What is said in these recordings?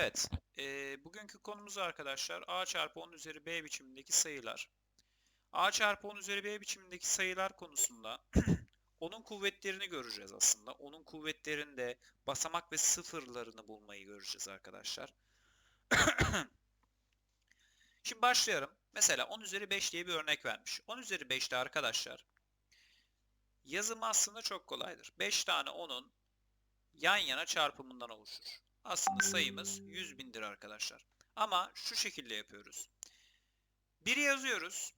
Evet, eee, bugünkü konumuz arkadaşlar a çarpı 10 üzeri b biçimindeki sayılar. a çarpı 10 üzeri b biçimindeki sayılar konusunda onun kuvvetlerini göreceğiz aslında. Onun kuvvetlerinde basamak ve sıfırlarını bulmayı göreceğiz arkadaşlar. Şimdi başlayalım. Mesela 10 üzeri 5 diye bir örnek vermiş. 10 üzeri 5'te arkadaşlar yazımı aslında çok kolaydır. 5 tane 10'un yan yana çarpımından oluşur. Aslında sayımız 100 bindir arkadaşlar. Ama şu şekilde yapıyoruz. 1'i yazıyoruz.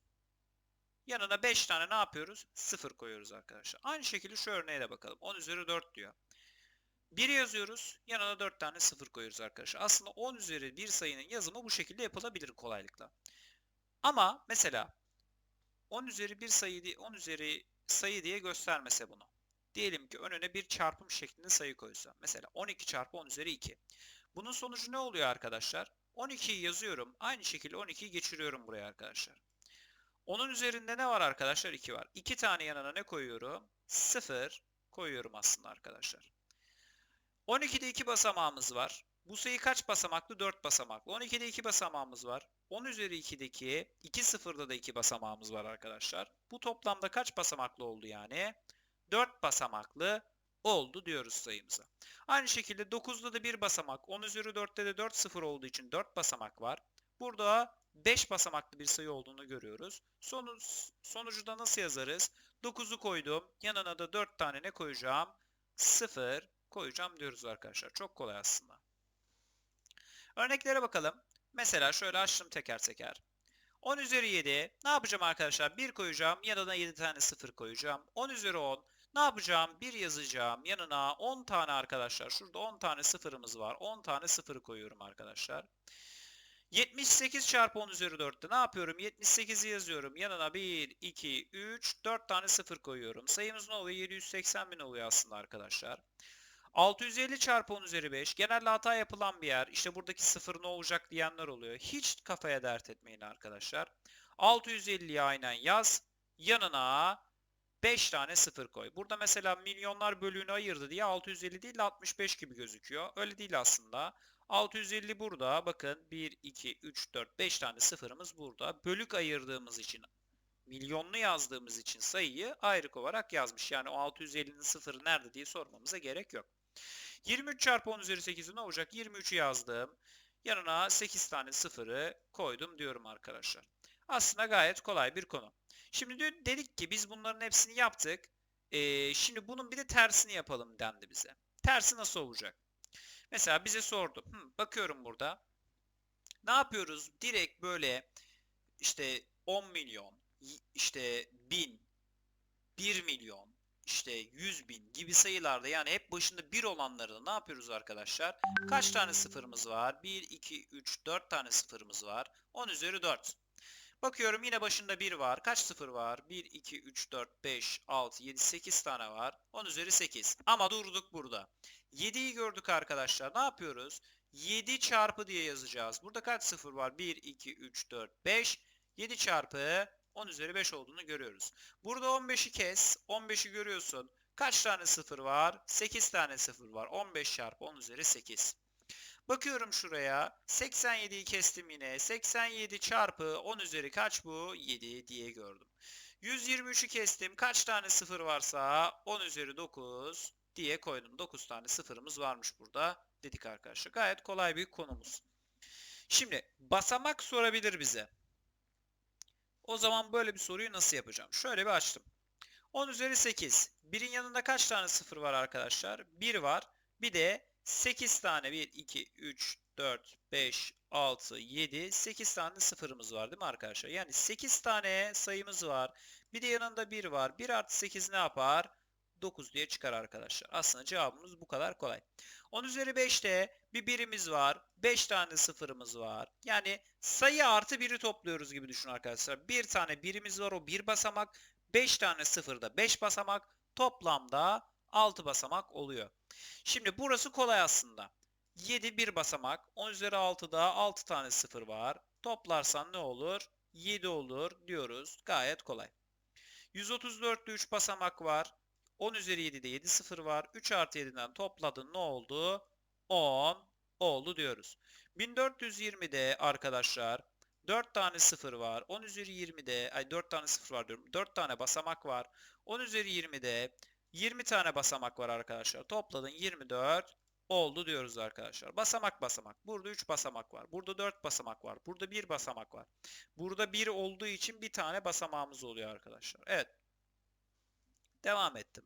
Yanına 5 tane ne yapıyoruz? 0 koyuyoruz arkadaşlar. Aynı şekilde şu örneğe de bakalım. 10 üzeri 4 diyor. 1'i yazıyoruz. Yanına 4 tane 0 koyuyoruz arkadaşlar. Aslında 10 üzeri bir sayının yazımı bu şekilde yapılabilir kolaylıkla. Ama mesela 10 üzeri bir sayı 10 üzeri sayı diye göstermese bunu. Diyelim ki önüne bir çarpım şeklinde sayı koysa. Mesela 12 çarpı 10 üzeri 2. Bunun sonucu ne oluyor arkadaşlar? 12'yi yazıyorum. Aynı şekilde 12'yi geçiriyorum buraya arkadaşlar. Onun üzerinde ne var arkadaşlar? 2 var. 2 tane yanına ne koyuyorum? 0 koyuyorum aslında arkadaşlar. 12'de 2 basamağımız var. Bu sayı kaç basamaklı? 4 basamaklı. 12'de 2 basamağımız var. 10 üzeri 2'deki 2 sıfırda da 2 basamağımız var arkadaşlar. Bu toplamda kaç basamaklı oldu yani? 4 basamaklı oldu diyoruz sayımıza. Aynı şekilde 9'da da 1 basamak, 10 üzeri 4'te de 4 sıfır olduğu için 4 basamak var. Burada 5 basamaklı bir sayı olduğunu görüyoruz. Sonuç, sonucu da nasıl yazarız? 9'u koydum. Yanına da 4 tane ne koyacağım? 0 koyacağım diyoruz arkadaşlar. Çok kolay aslında. Örneklere bakalım. Mesela şöyle açtım teker teker. 10 üzeri 7. Ne yapacağım arkadaşlar? 1 koyacağım. Yanına 7 tane 0 koyacağım. 10 üzeri 10. Ne yapacağım? 1 yazacağım. Yanına 10 tane arkadaşlar. Şurada 10 tane sıfırımız var. 10 tane sıfırı koyuyorum arkadaşlar. 78 çarpı 10 üzeri 4'te ne yapıyorum? 78'i yazıyorum. Yanına 1, 2, 3, 4 tane sıfır koyuyorum. Sayımız ne oluyor? 780 bin oluyor aslında arkadaşlar. 650 çarpı 10 üzeri 5. Genelde hata yapılan bir yer. İşte buradaki sıfır ne olacak diyenler oluyor. Hiç kafaya dert etmeyin arkadaşlar. 650'yi aynen yaz. Yanına 5 tane sıfır koy. Burada mesela milyonlar bölüğünü ayırdı diye 650 değil 65 gibi gözüküyor. Öyle değil aslında. 650 burada. Bakın 1, 2, 3, 4, 5 tane sıfırımız burada. Bölük ayırdığımız için milyonlu yazdığımız için sayıyı ayrık olarak yazmış. Yani o 650'nin sıfırı nerede diye sormamıza gerek yok. 23 çarpı 10 üzeri 8'i ne olacak? 23'ü yazdım. Yanına 8 tane sıfırı koydum diyorum arkadaşlar. Aslında gayet kolay bir konu. Şimdi dedik ki biz bunların hepsini yaptık. Ee, şimdi bunun bir de tersini yapalım dendi bize. Tersi nasıl olacak? Mesela bize sordu. Hı, bakıyorum burada. Ne yapıyoruz? Direkt böyle işte 10 milyon, işte 1000, 1 milyon, işte 100 bin gibi sayılarda yani hep başında 1 olanları ne yapıyoruz arkadaşlar? Kaç tane sıfırımız var? 1, 2, 3, 4 tane sıfırımız var. 10 üzeri 4. Bakıyorum yine başında 1 var. Kaç sıfır var? 1, 2, 3, 4, 5, 6, 7, 8 tane var. 10 üzeri 8. Ama durduk burada. 7'yi gördük arkadaşlar. Ne yapıyoruz? 7 çarpı diye yazacağız. Burada kaç sıfır var? 1, 2, 3, 4, 5. 7 çarpı 10 üzeri 5 olduğunu görüyoruz. Burada 15'i kes. 15'i görüyorsun. Kaç tane sıfır var? 8 tane sıfır var. 15 çarpı 10 üzeri 8. Bakıyorum şuraya. 87'yi kestim yine. 87 çarpı 10 üzeri kaç bu? 7 diye gördüm. 123'ü kestim. Kaç tane sıfır varsa 10 üzeri 9 diye koydum. 9 tane sıfırımız varmış burada dedik arkadaşlar. Gayet kolay bir konumuz. Şimdi basamak sorabilir bize. O zaman böyle bir soruyu nasıl yapacağım? Şöyle bir açtım. 10 üzeri 8. Birin yanında kaç tane sıfır var arkadaşlar? 1 var. Bir de 8 tane 1, 2, 3, 4, 5, 6, 7, 8 tane sıfırımız var değil mi arkadaşlar? Yani 8 tane sayımız var. Bir de yanında 1 var. 1 artı 8 ne yapar? 9 diye çıkar arkadaşlar. Aslında cevabımız bu kadar kolay. 10 üzeri 5'te bir birimiz var. 5 tane sıfırımız var. Yani sayı artı 1'i topluyoruz gibi düşün arkadaşlar. Bir tane birimiz var o bir basamak. 5 tane sıfırda 5 basamak. Toplamda 6 basamak oluyor. Şimdi burası kolay aslında. 7 bir basamak. 10 üzeri 6'da 6 tane sıfır var. Toplarsan ne olur? 7 olur diyoruz. Gayet kolay. 134'te 3 basamak var. 10 üzeri 7'de 7 sıfır var. 3 artı 7'den topladın ne oldu? 10 oldu diyoruz. 1420'de arkadaşlar 4 tane 0 var. 10 üzeri 20'de ay 4 tane 0 var diyorum. 4 tane basamak var. 10 üzeri 20'de 20 tane basamak var arkadaşlar. Topladın 24 oldu diyoruz arkadaşlar. Basamak basamak. Burada 3 basamak var. Burada 4 basamak var. Burada 1 basamak var. Burada 1 olduğu için bir tane basamağımız oluyor arkadaşlar. Evet. Devam ettim.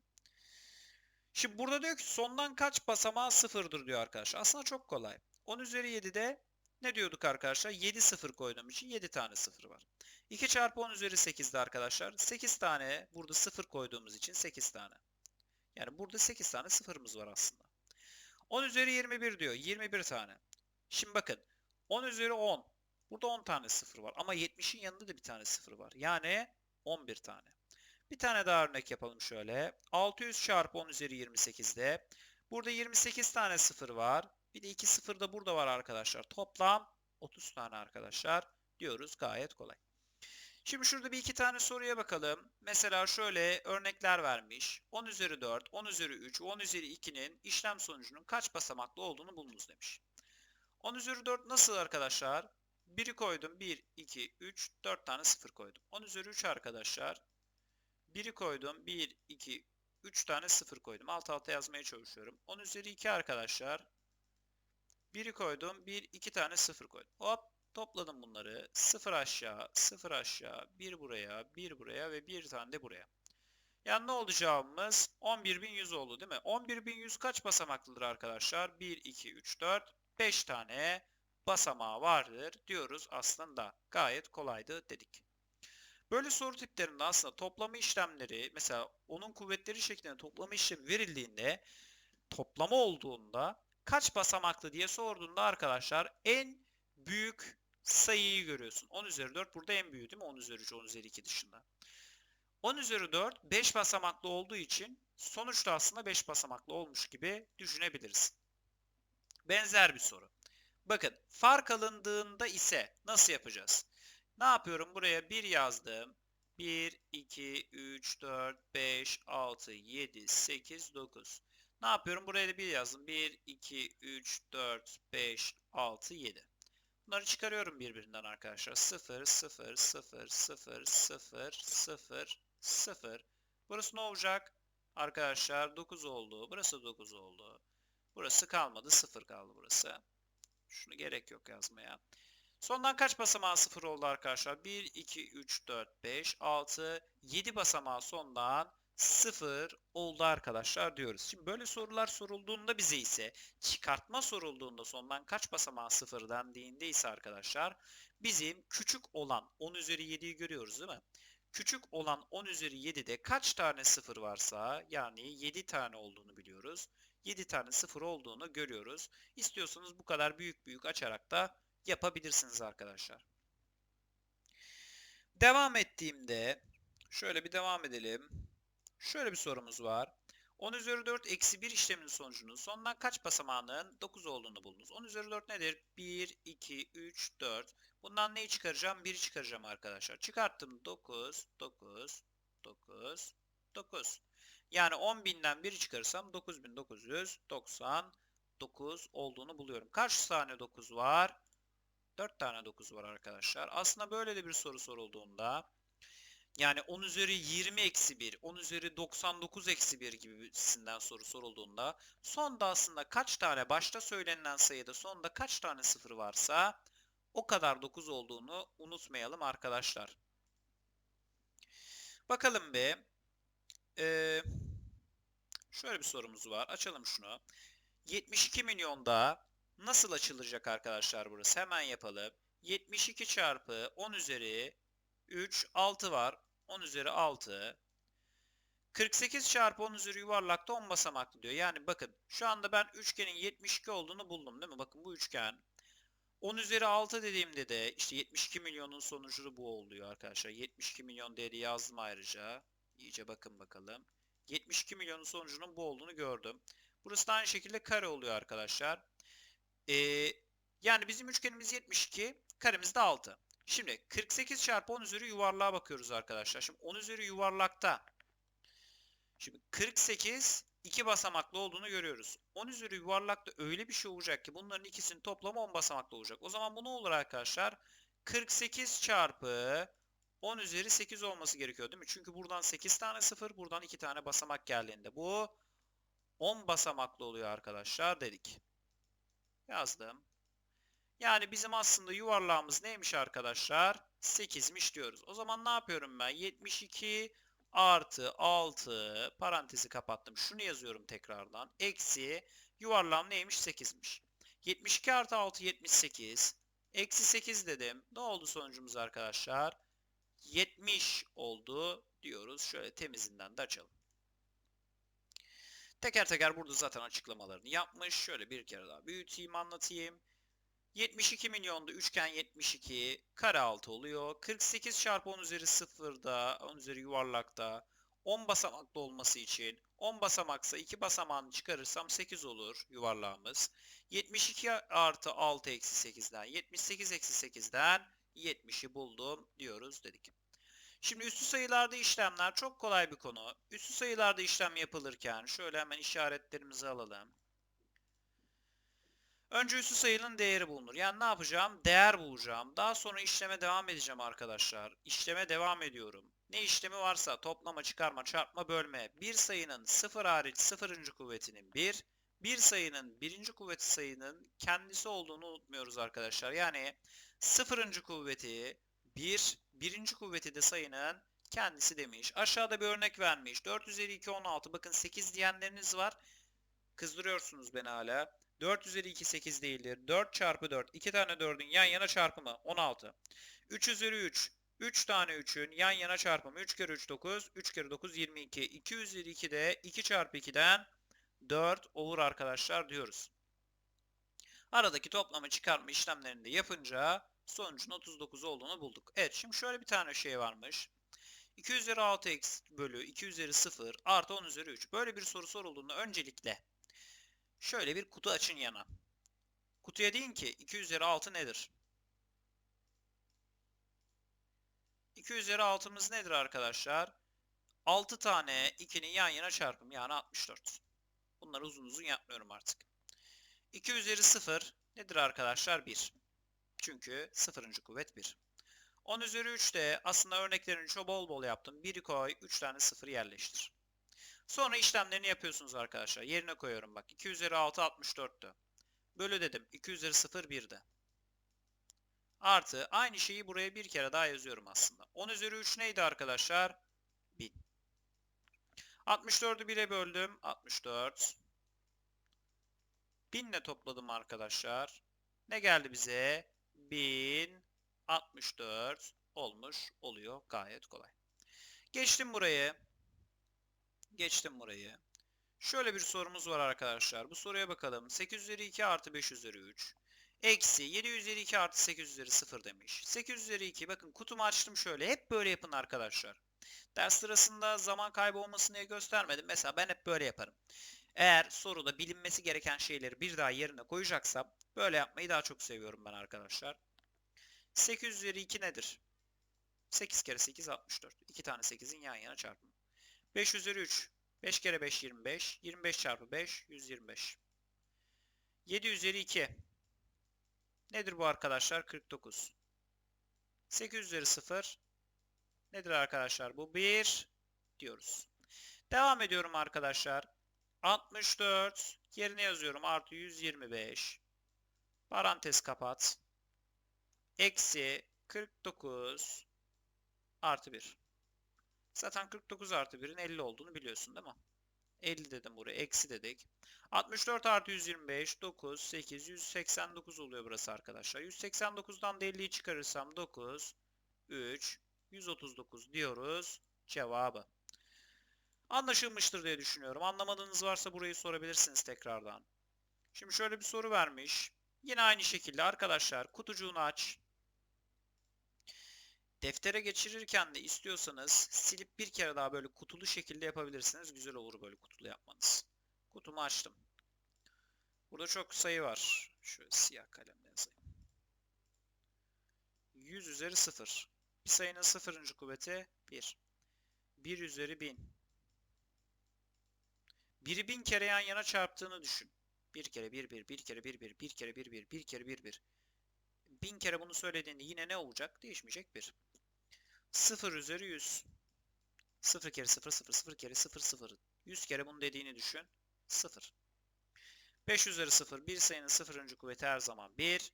Şimdi burada diyor ki sondan kaç basamağı sıfırdır diyor arkadaşlar. Aslında çok kolay. 10 üzeri 7'de ne diyorduk arkadaşlar? 7 sıfır koyduğum için 7 tane sıfır var. 2 çarpı 10 üzeri 8'de arkadaşlar 8 tane burada sıfır koyduğumuz için 8 tane. Yani burada 8 tane sıfırımız var aslında. 10 üzeri 21 diyor. 21 tane. Şimdi bakın 10 üzeri 10. Burada 10 tane sıfır var. Ama 70'in yanında da bir tane sıfır var. Yani 11 tane. Bir tane daha örnek yapalım şöyle. 600 çarpı 10 üzeri 28'de. Burada 28 tane sıfır var. Bir de 2 sıfır da burada var arkadaşlar. Toplam 30 tane arkadaşlar diyoruz. Gayet kolay. Şimdi şurada bir iki tane soruya bakalım. Mesela şöyle örnekler vermiş. 10 üzeri 4, 10 üzeri 3, 10 üzeri 2'nin işlem sonucunun kaç basamaklı olduğunu bulunuz demiş. 10 üzeri 4 nasıl arkadaşlar? 1'i koydum. 1, 2, 3, 4 tane 0 koydum. 10 üzeri 3 arkadaşlar. 1'i koydum. 1, 2, 3 tane 0 koydum. Alt alta yazmaya çalışıyorum. 10 üzeri 2 arkadaşlar. 1'i koydum. 1, 2 tane 0 koydum. Hop topladım bunları. 0 aşağı, 0 aşağı, 1 buraya, 1 buraya ve 1 tane de buraya. Yani ne oldu cevabımız? 11.100 oldu değil mi? 11.100 kaç basamaklıdır arkadaşlar? 1, 2, 3, 4, 5 tane basamağı vardır diyoruz aslında. Gayet kolaydı dedik. Böyle soru tiplerinde aslında toplama işlemleri mesela onun kuvvetleri şeklinde toplama işlemi verildiğinde toplama olduğunda kaç basamaklı diye sorduğunda arkadaşlar en büyük sayıyı görüyorsun. 10 üzeri 4 burada en büyüğü değil mi? 10 üzeri 3, 10 üzeri 2 dışında. 10 üzeri 4 5 basamaklı olduğu için sonuçta aslında 5 basamaklı olmuş gibi düşünebiliriz. Benzer bir soru. Bakın fark alındığında ise nasıl yapacağız? Ne yapıyorum? Buraya 1 yazdım. 1, 2, 3, 4, 5, 6, 7, 8, 9. Ne yapıyorum? Buraya da 1 yazdım. 1, 2, 3, 4, 5, 6, 7. Bunları çıkarıyorum birbirinden arkadaşlar. 0, 0, 0, 0, 0, 0, 0. Burası ne olacak? Arkadaşlar 9 oldu. Burası 9 oldu. Burası kalmadı. 0 kaldı burası. Şunu gerek yok yazmaya. Sondan kaç basamağı 0 oldu arkadaşlar? 1, 2, 3, 4, 5, 6, 7 basamağı sondan 0 oldu arkadaşlar diyoruz. Şimdi böyle sorular sorulduğunda bize ise çıkartma sorulduğunda sondan kaç basamağı 0 dendiğinde ise arkadaşlar bizim küçük olan 10 üzeri 7'yi görüyoruz değil mi? Küçük olan 10 üzeri 7'de kaç tane 0 varsa yani 7 tane olduğunu biliyoruz. 7 tane 0 olduğunu görüyoruz. İstiyorsanız bu kadar büyük büyük açarak da yapabilirsiniz arkadaşlar. Devam ettiğimde şöyle bir devam edelim. Şöyle bir sorumuz var. 10 üzeri 4 eksi 1 işleminin sonucunun sondan kaç basamağının 9 olduğunu bulunuz. 10 üzeri 4 nedir? 1, 2, 3, 4. Bundan neyi çıkaracağım? 1'i çıkaracağım arkadaşlar. Çıkarttım 9, 9, 9, 9. Yani 10.000'den 1'i çıkarırsam 9.999 olduğunu buluyorum. Kaç tane 9 var? 4 tane 9 var arkadaşlar. Aslında böyle de bir soru sorulduğunda yani 10 üzeri 20 eksi 1, 10 üzeri 99 eksi 1 gibisinden soru sorulduğunda sonda aslında kaç tane başta söylenilen sayıda sonda kaç tane sıfır varsa o kadar 9 olduğunu unutmayalım arkadaşlar. Bakalım bir. Ee, şöyle bir sorumuz var. Açalım şunu. 72 milyonda nasıl açılacak arkadaşlar burası? Hemen yapalım. 72 çarpı 10 üzeri 3, 6 var. 10 üzeri 6. 48 çarpı 10 üzeri yuvarlakta 10 basamaklı diyor. Yani bakın şu anda ben üçgenin 72 olduğunu buldum değil mi? Bakın bu üçgen. 10 üzeri 6 dediğimde de işte 72 milyonun sonucu bu oluyor arkadaşlar. 72 milyon değeri yazdım ayrıca. İyice bakın bakalım. 72 milyonun sonucunun bu olduğunu gördüm. Burası da aynı şekilde kare oluyor arkadaşlar. Ee, yani bizim üçgenimiz 72, karemiz de 6. Şimdi 48 çarpı 10 üzeri yuvarlığa bakıyoruz arkadaşlar. Şimdi 10 üzeri yuvarlakta. Şimdi 48 iki basamaklı olduğunu görüyoruz. 10 üzeri yuvarlakta öyle bir şey olacak ki bunların ikisinin toplamı 10 basamaklı olacak. O zaman bu ne olur arkadaşlar? 48 çarpı 10 üzeri 8 olması gerekiyor değil mi? Çünkü buradan 8 tane 0, buradan 2 tane basamak geldiğinde bu 10 basamaklı oluyor arkadaşlar dedik. Yazdım. Yani bizim aslında yuvarlağımız neymiş arkadaşlar? 8'miş diyoruz. O zaman ne yapıyorum ben? 72 artı 6 parantezi kapattım. Şunu yazıyorum tekrardan. Eksi yuvarlağım neymiş? 8'miş. 72 artı 6 78. Eksi 8 dedim. Ne oldu sonucumuz arkadaşlar? 70 oldu diyoruz. Şöyle temizinden de açalım. Teker teker burada zaten açıklamalarını yapmış. Şöyle bir kere daha büyüteyim anlatayım. 72 milyonda üçgen 72 kare altı oluyor. 48 çarpı 10 üzeri 0'da 10 üzeri yuvarlakta 10 basamaklı olması için 10 basamaksa 2 basamağını çıkarırsam 8 olur yuvarlağımız. 72 artı 6 eksi 8'den 78 eksi 8'den 70'i buldum diyoruz dedik. Şimdi üstü sayılarda işlemler çok kolay bir konu. Üstü sayılarda işlem yapılırken şöyle hemen işaretlerimizi alalım. Önce üstü sayının değeri bulunur. Yani ne yapacağım? Değer bulacağım. Daha sonra işleme devam edeceğim arkadaşlar. İşleme devam ediyorum. Ne işlemi varsa toplama, çıkarma, çarpma, bölme. Bir sayının sıfır hariç sıfırıncı kuvvetinin bir, bir sayının birinci kuvveti sayının kendisi olduğunu unutmuyoruz arkadaşlar. Yani sıfırıncı kuvveti bir, birinci kuvveti de sayının kendisi demiş. Aşağıda bir örnek vermiş. 4 üzeri 2 16. Bakın 8 diyenleriniz var. Kızdırıyorsunuz beni hala. 4 üzeri 2 8 değildir. 4 çarpı 4. 2 tane 4'ün yan yana çarpımı 16. 3 üzeri 3. 3 tane 3'ün yan yana çarpımı 3 kere 3 9. 3 kere 9 22. 2 üzeri 2 de 2 çarpı 2'den 4 olur arkadaşlar diyoruz. Aradaki toplama çıkarma işlemlerini de yapınca sonucun 39 olduğunu bulduk. Evet şimdi şöyle bir tane şey varmış. 2 üzeri 6 eksi bölü 2 üzeri 0 artı 10 üzeri 3. Böyle bir soru sorulduğunda öncelikle şöyle bir kutu açın yana. Kutuya deyin ki 2 üzeri 6 nedir? 2 üzeri 6'mız nedir arkadaşlar? 6 tane 2'nin yan yana çarpım yani 64. Bunları uzun uzun yapmıyorum artık. 2 üzeri 0 nedir arkadaşlar? 1. Çünkü 0. kuvvet 1. 10 üzeri 3 de aslında örneklerini çok bol bol yaptım. 1'i koy, 3 tane 0 yerleştir. Sonra işlemlerini yapıyorsunuz arkadaşlar. Yerine koyuyorum bak. 2 üzeri 6 64'tü. Bölü dedim. 2 üzeri 0 1'de. Artı aynı şeyi buraya bir kere daha yazıyorum aslında. 10 üzeri 3 neydi arkadaşlar? 1000. 64'ü 1'e böldüm. 64. 1000 ile topladım arkadaşlar. Ne geldi bize? 1064 olmuş oluyor. Gayet kolay. Geçtim burayı. Geçtim burayı. Şöyle bir sorumuz var arkadaşlar. Bu soruya bakalım. 8 üzeri 2 artı 5 üzeri 3. Eksi 7 üzeri 2 artı 8 üzeri 0 demiş. 8 üzeri 2 bakın kutumu açtım şöyle. Hep böyle yapın arkadaşlar. Ders sırasında zaman kaybı olmasın göstermedim. Mesela ben hep böyle yaparım. Eğer soruda bilinmesi gereken şeyleri bir daha yerine koyacaksam böyle yapmayı daha çok seviyorum ben arkadaşlar. 8 üzeri 2 nedir? 8 kere 8 64. 2 tane 8'in yan yana çarpımı. 5 üzeri 3. 5 kere 5 25. 25 çarpı 5 125. 7 üzeri 2. Nedir bu arkadaşlar? 49. 8 üzeri 0. Nedir arkadaşlar? Bu 1 diyoruz. Devam ediyorum arkadaşlar. 64 yerine yazıyorum. Artı 125. Parantez kapat. Eksi 49 artı 1. Zaten 49 artı 1'in 50 olduğunu biliyorsun değil mi? 50 dedim buraya. Eksi dedik. 64 artı 125. 9, 8, 189 oluyor burası arkadaşlar. 189'dan da 50'yi çıkarırsam 9, 3, 139 diyoruz. Cevabı. Anlaşılmıştır diye düşünüyorum. Anlamadığınız varsa burayı sorabilirsiniz tekrardan. Şimdi şöyle bir soru vermiş. Yine aynı şekilde arkadaşlar kutucuğunu aç. Deftere geçirirken de istiyorsanız silip bir kere daha böyle kutulu şekilde yapabilirsiniz. Güzel olur böyle kutulu yapmanız. Kutumu açtım. Burada çok sayı var. Şöyle siyah kalemle yazayım. 100 üzeri 0. Bir sayının sıfırıncı kuvveti 1. 1 üzeri 1000. Biri bin kere yan yana çarptığını düşün. Bir kere bir bir, bir kere bir bir, bir kere bir bir, bir kere bir bir. Bin kere bunu söylediğinde yine ne olacak? Değişmeyecek bir. 0 üzeri 100. 0 kere 0 0 0 kere 0 0. 100 kere bunu dediğini düşün. 0. 5 üzeri 0. Bir sayının sıfırıncı kuvveti her zaman 1.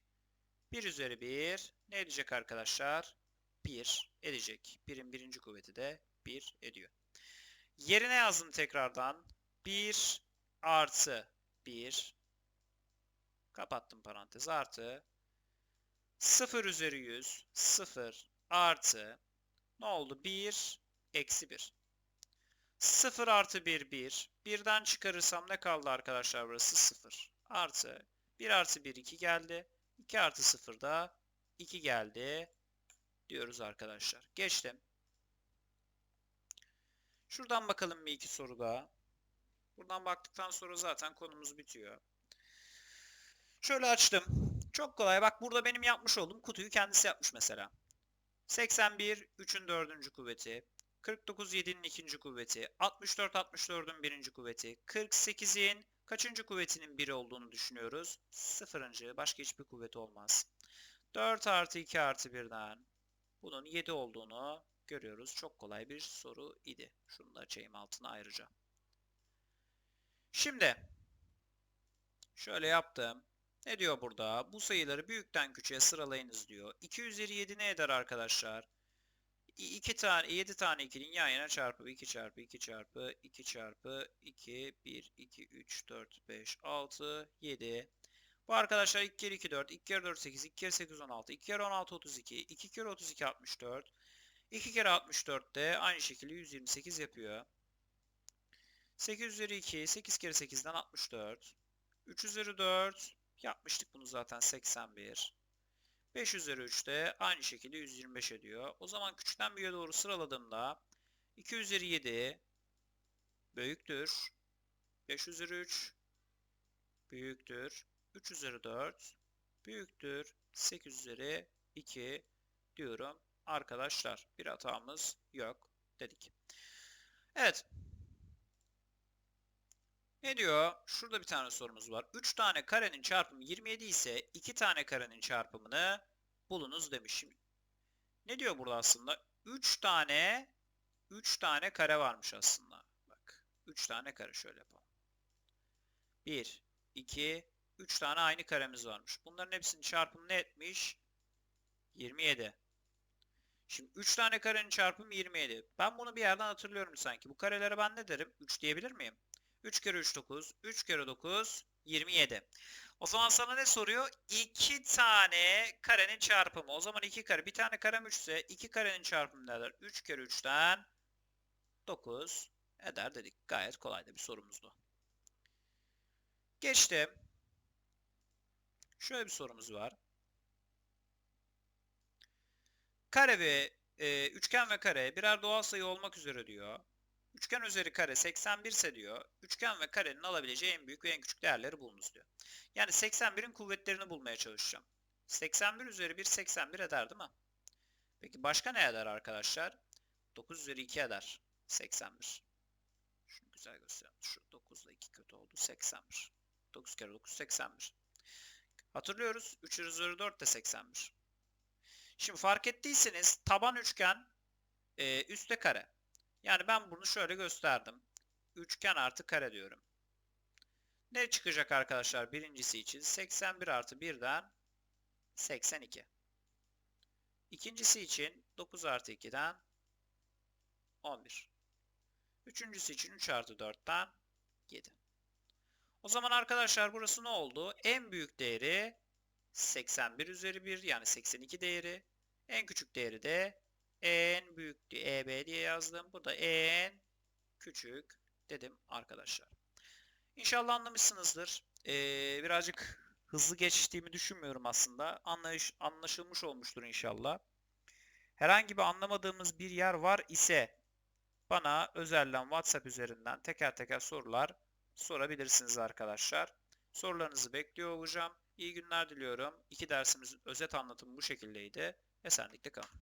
1 üzeri 1 ne edecek arkadaşlar? 1 edecek. 1'in birinci kuvveti de 1 ediyor. Yerine yazdım tekrardan. 1 artı 1 kapattım parantez artı 0 üzeri 100 0 artı ne oldu? 1 eksi 1. 0 artı 1 1. 1'den çıkarırsam ne kaldı arkadaşlar burası? 0. Artı 1 artı 1 2 geldi. 2 artı 0 da 2 geldi diyoruz arkadaşlar. Geçtim. Şuradan bakalım bir iki soru daha. Buradan baktıktan sonra zaten konumuz bitiyor. Şöyle açtım. Çok kolay. Bak burada benim yapmış olduğum kutuyu kendisi yapmış mesela. 81 3'ün 4. kuvveti. 49 7'nin 2. kuvveti. 64 64'ün 1. kuvveti. 48'in kaçıncı kuvvetinin 1 olduğunu düşünüyoruz? Sıfırıncı. Başka hiçbir kuvveti olmaz. 4 artı 2 artı 1'den bunun 7 olduğunu görüyoruz. Çok kolay bir soru idi. Şunu da açayım altına ayrıca. Şimdi şöyle yaptım. Ne diyor burada? Bu sayıları büyükten küçüğe sıralayınız diyor. 2 üzeri 7 ne eder arkadaşlar? 2 tane 7 tane 2'nin yan yana çarpı 2 çarpı 2 çarpı 2 çarpı 2 1 2 3 4 5 6 7 bu arkadaşlar 2 kere 2 4 2 kere 4 8 2 kere 8 16 2 kere 16 32 2 kere 32 64 2 kere 64 de aynı şekilde 128 yapıyor. 8 üzeri 2 8 kere 8'den 64 3 üzeri 4 yapmıştık bunu zaten 81 5 üzeri 3 de aynı şekilde 125 ediyor. O zaman küçükten büyüğe doğru sıraladığımda 2 üzeri 7 büyüktür. 5 üzeri 3 büyüktür. 3 üzeri 4 büyüktür. 8 üzeri 2 diyorum. Arkadaşlar bir hatamız yok dedik. Evet. Ne diyor? Şurada bir tane sorumuz var. 3 tane karenin çarpımı 27 ise 2 tane karenin çarpımını bulunuz demiş. Şimdi ne diyor burada aslında? 3 tane 3 tane kare varmış aslında. Bak. 3 tane kare şöyle yapalım. 1 2 3 tane aynı karemiz varmış. Bunların hepsinin çarpımı ne etmiş? 27. Şimdi 3 tane karenin çarpımı 27. Ben bunu bir yerden hatırlıyorum sanki. Bu karelere ben ne derim? 3 diyebilir miyim? 3 kere 3 9. 3 kere 9 27. O zaman sana ne soruyor? 2 tane karenin çarpımı. O zaman 2 kare. Bir tane karem 3 ise 2 karenin çarpımı ne eder? 3 kere 3'ten 9 eder dedik. Gayet kolay da bir sorumuzdu. Geçtim. Şöyle bir sorumuz var. Kare ve e, üçgen ve kare birer doğal sayı olmak üzere diyor. Üçgen üzeri kare 81 ise diyor. Üçgen ve karenin alabileceği en büyük ve en küçük değerleri bulunuz diyor. Yani 81'in kuvvetlerini bulmaya çalışacağım. 81 üzeri 1 81 eder değil mi? Peki başka ne eder arkadaşlar? 9 üzeri 2 eder. 81. Şunu güzel göstereyim. Şu 9 ile 2 kötü oldu. 81. 9 kere 9 81. Hatırlıyoruz. 3 üzeri 4 de 81. Şimdi fark ettiyseniz taban üçgen e, üstte kare. Yani ben bunu şöyle gösterdim. Üçgen artı kare diyorum. Ne çıkacak arkadaşlar birincisi için? 81 artı 1'den 82. İkincisi için 9 artı 2'den 11. Üçüncüsü için 3 artı 4'ten 7. O zaman arkadaşlar burası ne oldu? En büyük değeri 81 üzeri 1 yani 82 değeri. En küçük değeri de en büyük EB diye yazdım. Bu da en küçük dedim arkadaşlar. İnşallah anlamışsınızdır. Ee, birazcık hızlı geçtiğimi düşünmüyorum aslında. Anlayış, anlaşılmış olmuştur inşallah. Herhangi bir anlamadığımız bir yer var ise bana özelden WhatsApp üzerinden teker teker sorular sorabilirsiniz arkadaşlar. Sorularınızı bekliyor olacağım. İyi günler diliyorum. İki dersimizin özet anlatımı bu şekildeydi. Esenlikle kalın.